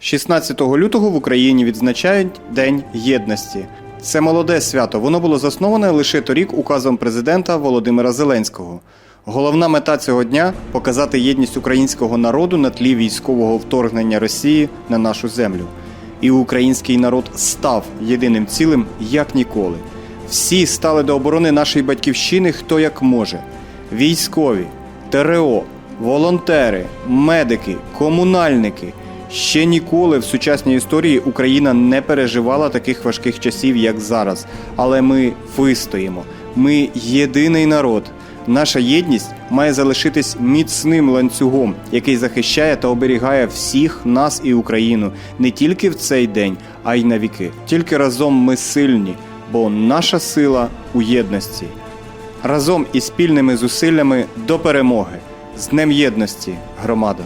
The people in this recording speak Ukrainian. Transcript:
16 лютого в Україні відзначають День єдності. Це молоде свято. Воно було засноване лише торік указом президента Володимира Зеленського. Головна мета цього дня показати єдність українського народу на тлі військового вторгнення Росії на нашу землю. І український народ став єдиним цілим як ніколи. Всі стали до оборони нашої батьківщини хто як може: військові, ТРО, волонтери, медики, комунальники. Ще ніколи в сучасній історії Україна не переживала таких важких часів, як зараз. Але ми вистоїмо. Ми єдиний народ. Наша єдність має залишитись міцним ланцюгом, який захищає та оберігає всіх нас і Україну не тільки в цей день, а й на віки. Тільки разом ми сильні, бо наша сила у єдності. Разом і спільними зусиллями до перемоги. З Днем єдності, громада!